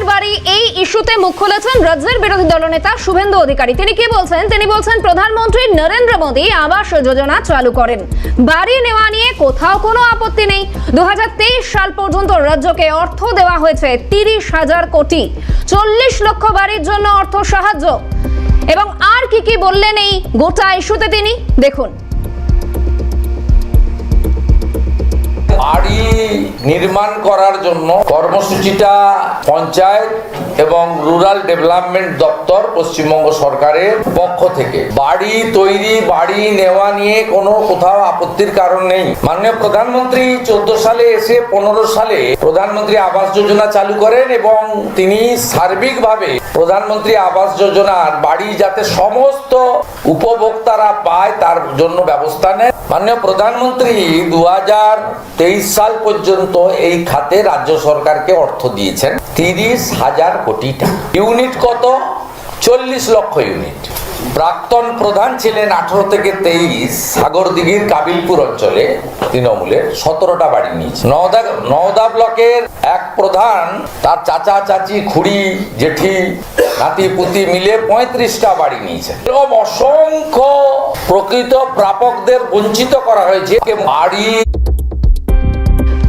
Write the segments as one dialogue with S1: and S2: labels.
S1: বাড়ির বাড়ি এই ইস্যুতে মুখ খুলেছেন রাজ্যের বিরোধী দলনেতা শুভেন্দু অধিকারী। তিনি কি বলছেন? তিনি বলছেন, প্রধানমন্ত্রী নরেন্দ্র মোদী আবাস যোজনা চালু করেন। বাড়ি নেওয়া নিয়ে কোথাও কোনো আপত্তি নেই। দু হাজার তেইশ সাল পর্যন্ত রাজ্যকে অর্থ দেওয়া হয়েছে তিরিশ হাজার কোটি। চল্লিশ লক্ষ বাড়ির জন্য অর্থ সাহায্য। এবং আর কি কি বললেন এই গোটা ইস্যুতে তিনি? দেখুন।
S2: নির্মাণ করার জন্য কর্মসূচিটা পঞ্চায়েত এবং রুরাল ডেভেলপমেন্ট দপ্তর পশ্চিমবঙ্গ সরকারের পক্ষ থেকে। বাড়ি তৈরি, বাড়ি নেওয়া নিয়ে কোনো কোথাও আপত্তির কারণ নেই। মাননীয় প্রধানমন্ত্রী চোদ্দ সালে এসে পনেরো সালে প্রধানমন্ত্রী আবাস যোজনা চালু করেন এবং তিনি সার্বিকভাবে প্রধানমন্ত্রী আবাস যোজনার বাড়ি যাতে সমস্ত উপভোক্তারা পায়, তার জন্য ব্যবস্থা নেন। মাননীয় প্রধানমন্ত্রী দু সাল পর্যন্ত এই খাতে রাজ্য সরকারকে অর্থ দিয়েছেন। তিরিশ হাজার কোটি টাকা। ইউনিট কত? চল্লিশ লক্ষ ইউনিট। প্রাক্তন প্রধান ছিলেন আঠারো থেকে তেইশ সাগরদিঘির কাবিলপুর অঞ্চলে, তৃণমূলের সতেরোটা বাড়ি নিয়েছে। ব্লকের এক প্রধান, তার চাচা, চাচি, খুড়ি, জেঠি, নাতি, পুতি মিলে পঁয়ত্রিশটা বাড়ি নিয়েছে। এরকম অসংখ্য প্রকৃত প্রাপকদের বঞ্চিত করা হয়েছে। বাড়ি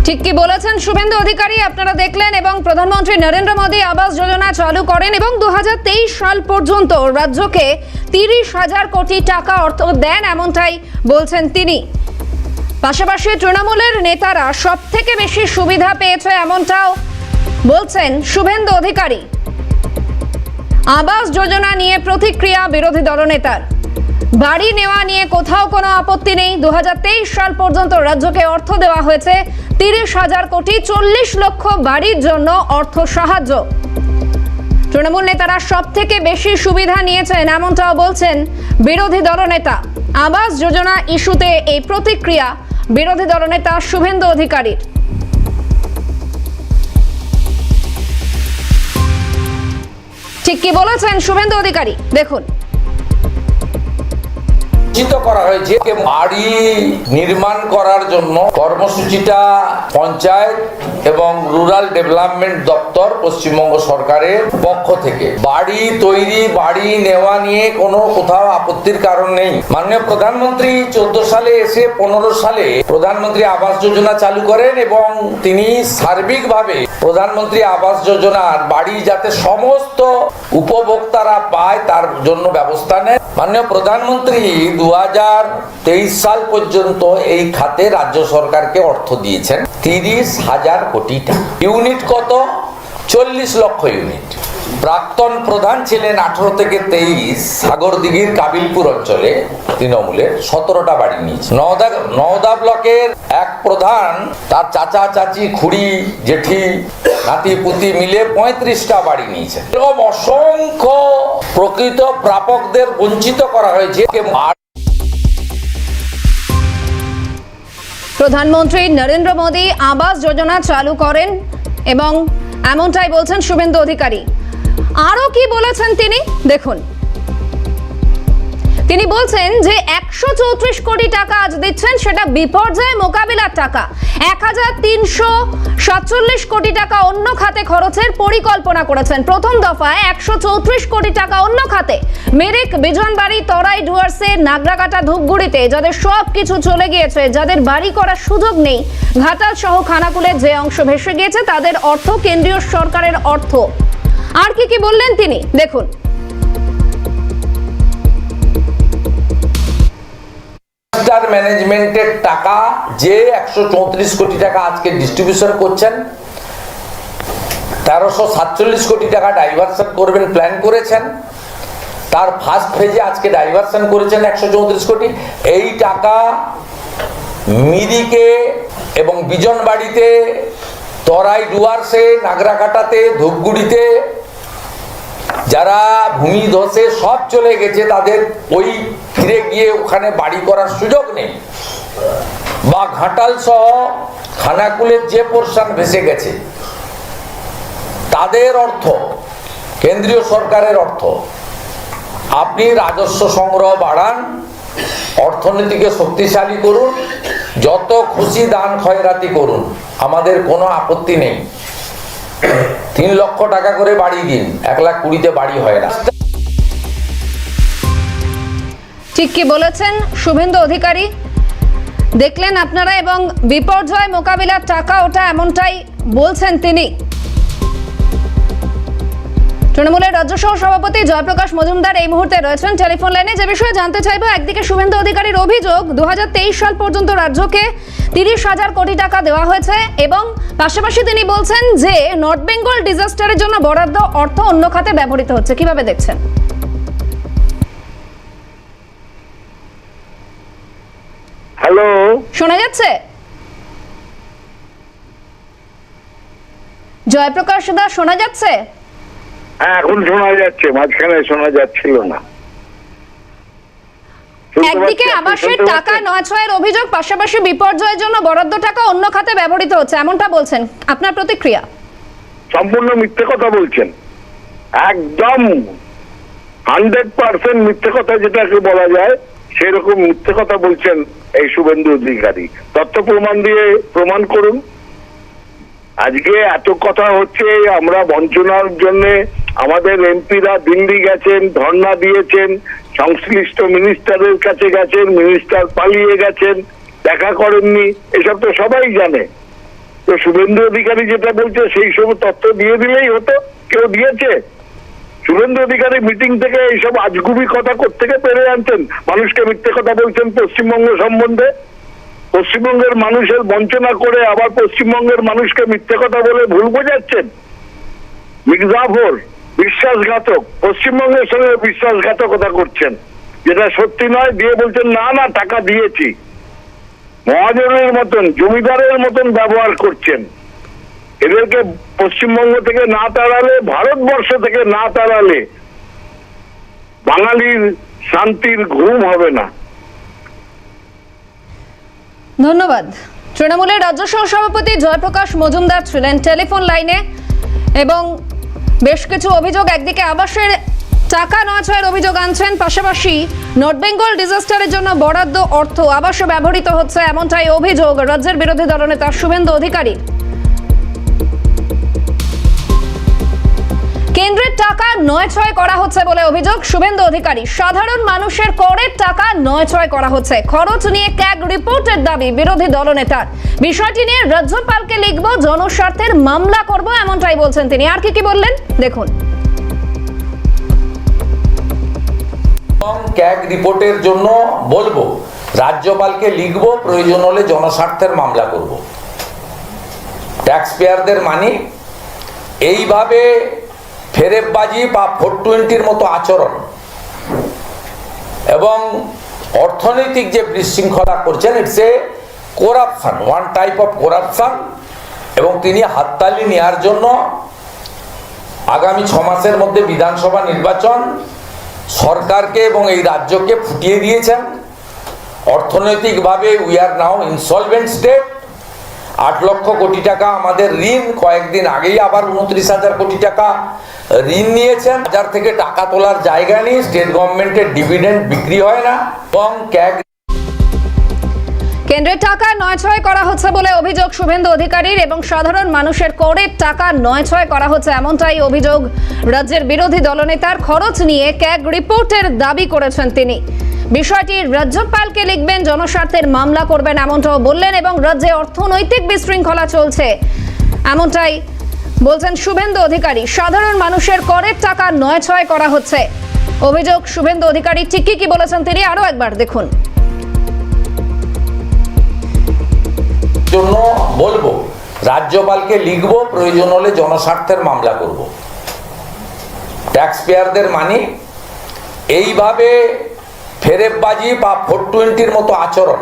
S1: ঠিক কি বলেছেন শুভেন্দু অধিকারী? আপনারা দেখলেন এবং প্রধানমন্ত্রী নরেন্দ্র মোদী আবাস যোজনা চালু করেন এবং দু হাজার তেইশ সাল পর্যন্ত রাজ্যকে তিরিশ হাজার কোটি টাকা অর্থ দেন এমনটাই বলছেন তিনি। পাশাপাশি তৃণমূলের নেতারা সব থেকে বেশি সুবিধা পেয়েছে এমনটাও বলছেন শুভেন্দু অধিকারী। আবাস যোজনা নিয়ে প্রতিক্রিয়া বিরোধী দলনেতার। বাড়ি নেওয়া নিয়ে কোথাও কোনো আপত্তি নেই। দু হাজার তেইশ সাল পর্যন্ত রাজ্যকে অর্থ দেওয়া হয়েছে তিরিশ হাজার কোটি চল্লিশ লক্ষ বাড়ির জন্য অর্থ সাহায্য। তৃণমূল নেতারা সব থেকে বেশি সুবিধা নিয়েছেন এমনটাও বলছেন বিরোধী দলনেতা। আবাস যোজনা ইস্যুতে এই প্রতিক্রিয়া বিরোধী দলনেতা শুভেন্দু অধিকারীর। ঠিক কি বলেছেন শুভেন্দু অধিকারী? দেখুন।
S2: বঞ্চিত করা হয়েছে বাড়ি নির্মাণ করার জন্য কর্মসূচিটা পঞ্চায়েত এবং রুরাল ডেভেলপমেন্ট দপ্তর পশ্চিমবঙ্গ সরকারের পক্ষ থেকে। বাড়ি তৈরি, বাড়ি নেওয়া নিয়ে কোনো কোথাও আপত্তির কারণ নেই। মাননীয় প্রধানমন্ত্রী চোদ্দ সালে এসে পনেরো সালে প্রধানমন্ত্রী আবাস যোজনা চালু করেন এবং তিনি সার্বিকভাবে প্রধানমন্ত্রী আবাস যোজনার বাড়ি যাতে সমস্ত উপভোক্তারা পায়, তার জন্য ব্যবস্থা নেয় মাননীয় প্রধানমন্ত্রী দু সাল পর্যন্ত এই খাতে রাজ্য সরকারকে অর্থ দিয়েছেন। তিরিশ হাজার কোটি টাকা। ইউনিট কত? চল্লিশ লক্ষ ইউনিট। প্রাক্তন প্রধান ছিলেন আঠারো থেকে তেইশ সাগরদিঘির কাবিলপুর অঞ্চলে তৃণমূলের সতেরোটা বাড়ি নিয়েছে নওদা নওদা ব্লকের এক প্রধান, তার চাচা, চাচি, খুড়ি, জেঠি, নাতি, পুতি মিলে পঁয়ত্রিশটা বাড়ি নিয়েছে এরকম অসংখ্য প্রকৃত প্রাপকদের বঞ্চিত করা হয়েছে।
S1: প্রধানমন্ত্রী নরেন্দ্র মোদী আবাস যোজনা চালু করেন এবং এমনটাই বলছেন শুভেন্দু অধিকারী। আরও কি বলেছেন তিনি? দেখুন। তিনি বলছেন যে একশো চৌত্রিশ কোটি টাকা আজ দিচ্ছেন, সেটা বিপর্যয় মোকাবিলার টাকা। এক হাজার তিনশো সাতচল্লিশ কোটি টাকা অন্য খাতে খরচের পরিকল্পনা করেছেন। প্রথম দফায় একশো চৌত্রিশ কোটি টাকা অন্য খাতে। মেরিক, বিজনবাড়ি, তরাই, ডুয়ার্সে, নাগরাকাটা, ধূপগুড়িতে, যাদের সব কিছু চলে গিয়েছে, যাদের বাড়ি করার সুযোগ নেই, ঘাটাল সহ খানাকুলের যে অংশ ভেসে গিয়েছে, তাদের অর্থ কেন্দ্রীয় সরকারের অর্থ। আর কি কি বললেন তিনি? দেখুন।
S2: ডিজাস্টার ম্যানেজমেন্টের টাকা যে একশো চৌত্রিশ কোটি টাকা আজকে ডিস্ট্রিবিউশন করছেন, তেরোশো সাতচল্লিশ কোটি টাকা ডাইভারশন করবেন প্ল্যান করেছেন, তার ফার্স্ট ফেজে আজকে ডাইভারশন করেছেন একশো চৌত্রিশ কোটি। এই টাকা মিরিকে এবং বিজনবাড়িতে, তরাই ডুয়ার্সে, নাগরাকাটাতে, ধূপগুড়িতে যারা ভূমি ধসে সব চলে গেছে, তাদের ওই ফিরে গিয়ে ওখানে বাড়ি করার সুযোগ নেই। বা ঘাটাল সহ খানাকুলের যে পোর্শন ভেসে গেছে, তাদের অর্থ, কেন্দ্রীয় সরকারের অর্থ, আপনি রাজস্ব সংগ্রহ বাড়ান, অর্থনীতিকে শক্তিশালী করুন, যত খুশি দান খয়রাতি করুন, আমাদের কোনো আপত্তি নেই। তিন লক্ষ টাকা করে বাড়ি দিন, এক লাখ কুড়িতে বাড়ি হয় না।
S1: ঠিক কি বলেছেন শুভেন্দু অধিকারী? দেখলেন আপনারা এবং বিপর্যয় মোকাবিলার টাকা ওটা এমনটাই বলছেন তিনি। তৃণমূলের রাজ্য সহ সভাপতি জয়প্রকাশ মজুমদার এই মুহূর্তে রয়েছেন টেলিফোন লাইনে। যে বিষয়ে জানতে চাইব একদিকে শুভেন্দু অধিকারীর অভিযোগ দু সাল পর্যন্ত রাজ্যকে তিরিশ হাজার কোটি টাকা দেওয়া হয়েছে এবং পাশাপাশি তিনি বলছেন যে নর্থ বেঙ্গল ডিজাস্টারের জন্য বরাদ্দ অর্থ অন্য খাতে ব্যবহৃত হচ্ছে। কীভাবে দেখছেন?
S3: হ্যালো?
S1: শোনা যাচ্ছে? জয়প্রকাশ দা শোনা যাচ্ছে?
S3: হ্যাঁ এখন শোনা যাচ্ছে মাঝখানে শোনা যাচ্ছিল না।
S1: একদিকে আবাসের টাকা নয় ছয়ের অভিযোগ পাশাপাশি বিপর্যয়ের জন্য বরাদ্দ টাকা অন্য খাতে ব্যবহৃত হচ্ছে এমনটা বলছেন। আপনার প্রতিক্রিয়া?
S3: সম্পূর্ণ মিথ্যে কথা বলছেন। একদম হান্ড্রেড পার্সেন্ট মিথ্যে কথা যেটাকে বলা যায় সেরকম মিথ্যে কথা বলছেন এই শুভেন্দু অধিকারী। তথ্য প্রমাণ দিয়ে প্রমাণ করুন। আজকে এত কথা হচ্ছে আমরা বঞ্চনার জন্য আমাদের এমপিরা দিল্লি গেছেন, ধর্ণা দিয়েছেন, সংশ্লিষ্ট মিনিস্টারের কাছে গেছেন, মিনিস্টার পালিয়ে গেছেন, দেখা করেননি, এসব তো সবাই জানে। তো শুভেন্দু অধিকারী যেটা বলছে, সেই সব তথ্য দিয়ে দিলেই হতো, কেউ দিয়েছে। শুভেন্দু অধিকারী মিটিং থেকে এইসব আজগুবি কথা থেকে পেরে আনছেন? মানুষকে মিথ্যে কথা বলছেন পশ্চিমবঙ্গ সম্বন্ধে? পশ্চিমবঙ্গের মানুষের বঞ্চনা করে আবার পশ্চিমবঙ্গের মানুষকে মিথ্যে কথা বলে ভুল বোঝাচ্ছেন? মির্জাফর বিশ্বাসঘাতক। পশ্চিমবঙ্গের সঙ্গে বিশ্বাসঘাতকতা করছেন। যেটা সত্যি নয়, দিয়ে বলছেন, না না, টাকা দিয়েছি। মহাজনের মতন, জমিদারের মতন ব্যবহার করছেন। এদেরকে পশ্চিমবঙ্গ থেকে না তাড়ালে, ভারতবর্ষ থেকে না তাড়ালে, বাঙালির শান্তির ঘুম হবে না।
S1: ধন্যবাদ। তৃণমূলের রাজ্য সহ সভাপতি জয়প্রকাশ মজুমদার ছিলেন টেলিফোন লাইনে এবং বেশ কিছু অভিযোগ একদিকে আবাসের টাকা নয় ছয়ের অভিযোগ আনছেন, পাশাপাশি নর্থ বেঙ্গল ডিজাস্টারের জন্য বরাদ্দ অর্থ আবাসে ব্যবহৃত হচ্ছে এমনটাই অভিযোগ রাজ্যের বিরোধী দলনেতা শুভেন্দু অধিকারী। কেন্দ্রের টাকা নয় ছয় করা হচ্ছে বলে অভিযোগ। শুভেন্দু অধিকারী, সাধারণ মানুষের করের টাকা নয় ছয় করা হচ্ছে। খরচ নিয়ে ক্যাগ রিপোর্টের দাবি বিরোধী দলনেতার। বিষয়টি নিয়ে রাজ্যপালকে লিখব, জনস্বার্থের মামলা করব এমনটাই বলছেন তিনি। আর কি কি বললেন? দেখুন।
S2: ক্যাগ রিপোর্টের জন্য বলব, রাজ্যপালকে লিখব, প্রয়োজন হলে জনস্বার্থের মামলা করব। ট্যাক্স পেয়ারদের মানি, এইভাবে ফেরেববাজি বা ফোর টোয়েন্টির মতো আচরণ এবং অর্থনৈতিক যে বিশৃঙ্খলা করছেন it's a corruption one type of corruption এবং তিনি হাততালি নেওয়ার জন্য আগামী ছ মাসের মধ্যে বিধানসভা নির্বাচন সরকারকে এবং এই রাজ্যকে ফুটিয়ে দিয়েছেন। অর্থনৈতিকভাবে we are now insolvent state আট লক্ষ কোটি টাকা আমাদের ঋণ। কয়েকদিন আগেই আবার উনত্রিশ হাজার কোটি টাকা ঋণ নিয়েছেন। বাজার থেকে টাকা তোলার জায়গা নেই, স্টেট গভর্নমেন্টের ডিভিডেন্ড বিক্রি হয় না এবং ক্যাগ
S1: কেন্দ্রের টাকা নয় ছয় করা হচ্ছে বলে অভিযোগ শুভেন্দু অধিকারীর এবং সাধারণ মানুষের করের টাকা নয় ছয় করা হচ্ছে এমনটাই অভিযোগ। রাজ্যের বিরোধী দলনেতার খরচ নিয়ে ক্যাগ রিপোর্টের দাবি করেছেন তিনি। বিষয়টি রাজ্যপালকে লিখবেন, জনস্বার্থের মামলা করবেন এমনটাও বললেন এবং রাজ্যে অর্থনৈতিক বিশৃঙ্খলা চলছে। এমনটাই বলছেন শুভেন্দু অধিকারী। সাধারণ মানুষের করের টাকা নয় ছয় করা হচ্ছে। অভিযোগ, শুভেন্দু অধিকারী ঠিক কি বলেছেন তিনি? আরও একবার দেখুন।
S2: জন্য বলব, রাজ্যপালকে লিখব, প্রয়োজন হলে জনস্বার্থের মামলা করব। ট্যাক্স পেয়ারদের মানি, এইভাবে ফেরেববাজি বা ফোর টোয়েন্টির মতো আচরণ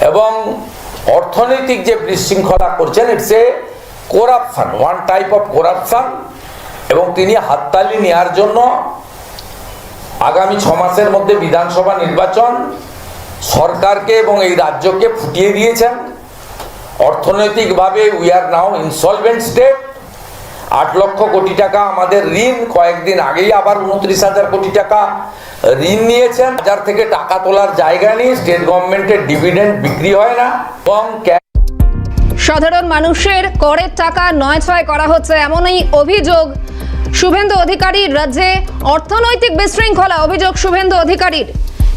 S2: এবং অর্থনৈতিক যে বিশৃঙ্খলা করছেন it's a corruption one type of corruption এবং তিনি হাততালি নেওয়ার জন্য আগামী ছ মাসের মধ্যে বিধানসভা নির্বাচন সরকারকে এবং এই রাজ্যকে ফুটিয়ে দিয়েছেন। অর্থনৈতিকভাবে we are now insolvent state আট লক্ষ কোটি টাকা আমাদের ঋণ। কয়েকদিন আগেই আবার উনত্রিশ হাজার কোটি টাকা ঋণ নিয়েছেন। বাজার থেকে টাকা তোলার জায়গা নেই, স্টেট গভর্নমেন্টের ডিভিডেন্ড বিক্রি হয় না এবং
S1: সাধারণ মানুষের করের টাকা নয় ছয় করা হচ্ছে এমনই অভিযোগ শুভেন্দু অধিকারীর রাজ্যে অর্থনৈতিক বিশৃঙ্খলা অভিযোগ শুভেন্দু অধিকারীর।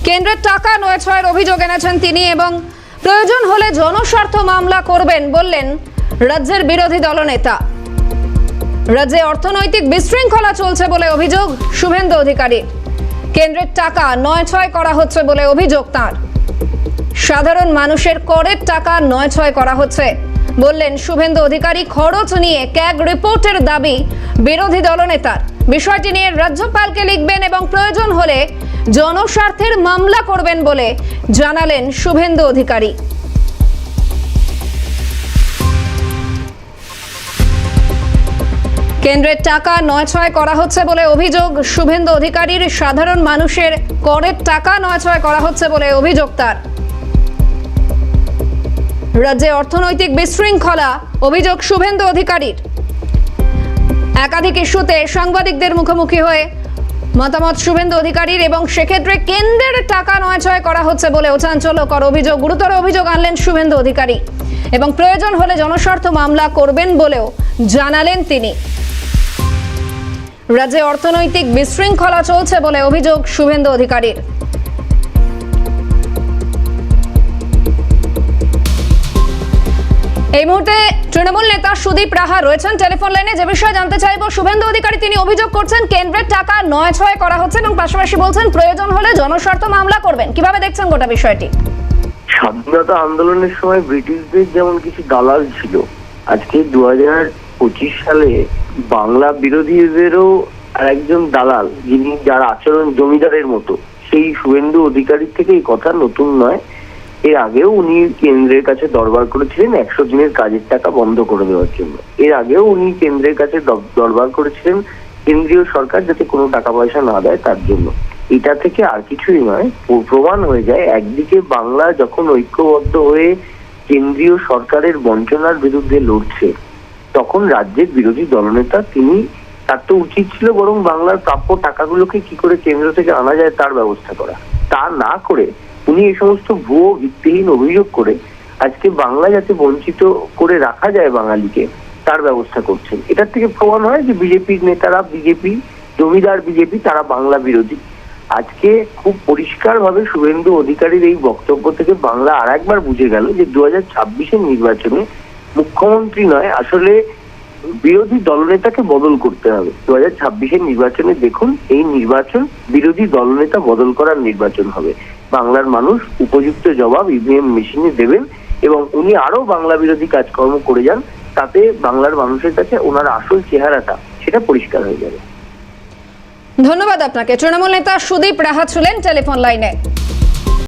S1: কেন্দ্রের টাকা নয় ছয়ের অভিযোগ এনেছেন তিনি এবং প্রয়োজন হলে জনস্বার্থ মামলা করবেন বললেন রাজ্যের বিরোধী দলনেতা। রাজ্যে অর্থনৈতিক বিশৃঙ্খলা চলছে বলে অভিযোগ শুভেন্দু অধিকারী। কেন্দ্রের টাকা নয় ছয় করা হচ্ছে বলে অভিযোগ তার। সাধারণ মানুষের করের টাকা নয় ছয় করা হচ্ছে, বললেন শুভেন্দু অধিকারী। খরচ নিয়ে ক্যাগ রিপোর্টের দাবি বিরোধী দলনেতার। বিষয়টি নিয়ে রাজ্যপালকে লিখবেন এবং প্রয়োজন হলে জনস্বার্থের মামলা করবেন বলে জানালেন শুভেন্দু অধিকারী। কেন্দ্রের টাকা নয় ছয় করা হচ্ছে বলে অভিযোগ। শুভেন্দু অধিকারীর সাধারণ মানুষের করের টাকা নয় ছয় করা হচ্ছে বলে অভিযোগ তার। রাজ্যে অর্থনৈতিক বিশৃঙ্খলা, অভিযোগ শুভেন্দু অধিকারীর। একাধিক ইস্যুতে সাংবাদিকদের মুখোমুখি হয়ে মতামত শুভেন্দু অধিকারীর এবং সেক্ষেত্রে কেন্দ্রের টাকা নয় ছয় করা হচ্ছে বলে চাঞ্চল্যকর অভিযোগ, গুরুতর অভিযোগ আনলেন শুভেন্দু অধিকারী। এবং প্রয়োজন হলে জনস্বার্থ মামলা করবেন বলেও জানালেন তিনি। রাজ্যে অর্থনৈতিক বিশৃঙ্খলা চলছে বলে অভিযোগ শুভেন্দু অধিকারীর। এই মুহূর্তে তৃণমূল নেতা সুদীপ রাহা রয়েছেন টেলিফোন লাইনে। যে বিষয়ে জানতে চাইব, শুভেন্দু অধিকারী, তিনি অভিযোগ করছেন কেন্দ্রের টাকা নয় ছয় করা হচ্ছে এবং পাশাপাশি বলছেন প্রয়োজন হলে জনস্বার্থ মামলা করবেন। কীভাবে দেখছেন গোটা বিষয়টি?
S4: স্বাধীনতা আন্দোলনের সময় ব্রিটিশদের যেমন কিছু দালাল ছিল, আজকে দু হাজার পঁচিশ সালে বাংলা বিরোধীদেরও আর একজন দালাল, যিনি যার আচরণ জমিদারের মতো, সেই শুভেন্দু অধিকারীর থেকে এই কথা নতুন নয়। এর আগেও উনি কেন্দ্রের কাছে দরবার করেছিলেন একশো দিনের কাজের টাকা বন্ধ করে দেওয়ার জন্য। এর আগেও উনি কেন্দ্রের কাছে দরবার করেছিলেন কেন্দ্রীয় সরকার যাতে কোনো টাকা পয়সা না দেয় তার জন্য। এটা থেকে আর কিছুই নয় প্রমাণ হয়ে যায়, একদিকে বাংলা যখন ঐক্যবদ্ধ হয়ে কেন্দ্রীয় সরকারের বঞ্চনার বিরুদ্ধে লড়ছে তখন রাজ্যের বিরোধী দলনেতা তিনি, তার তো উচিত ছিল বরং বাংলার প্রাপ্য টাকাগুলোকে কি করে কেন্দ্র থেকে আনা যায় তার ব্যবস্থা করা। তা না করে উনি এই সমস্ত ভুয়ো ভিত্তিহীন অভিযোগ করে আজকে বাংলা যাতে বঞ্চিত করে রাখা যায় বাঙালিকে, তার ব্যবস্থা করছেন। এটার থেকে প্রমাণ হয় যে বিজেপির নেতারা, বিজেপি জমিদার বিজেপি, তারা বাংলা বিরোধী। আজকে খুব পরিষ্কার ভাবে শুভেন্দু অধিকারীর এই বক্তব্য থেকে বাংলা আর একবার বুঝে গেল যে দু হাজার ছাব্বিশের নির্বাচনে মুখ্যমন্ত্রী নয়, আসলে বিরোধী দলনেতাকে বদল করতে হবে। দু হাজার ছাব্বিশের নির্বাচনে দেখুন, এই নির্বাচন বিরোধী দলনেতা বদল করার নির্বাচন হবে। বাংলার মানুষ উপযুক্ত জবাব ইভিএম মেশিনে দেবেন এবং উনি আরও বাংলা বিরোধী কাজকর্ম করে যান, তাতে বাংলার মানুষের কাছে ওনার আসল চেহারাটা সেটা পরিষ্কার হয়ে যাবে।
S1: ধন্যবাদ আপনাকে। তৃণমূল নেতা সুদীপ রাহা ছিলেন টেলিফোন লাইনে।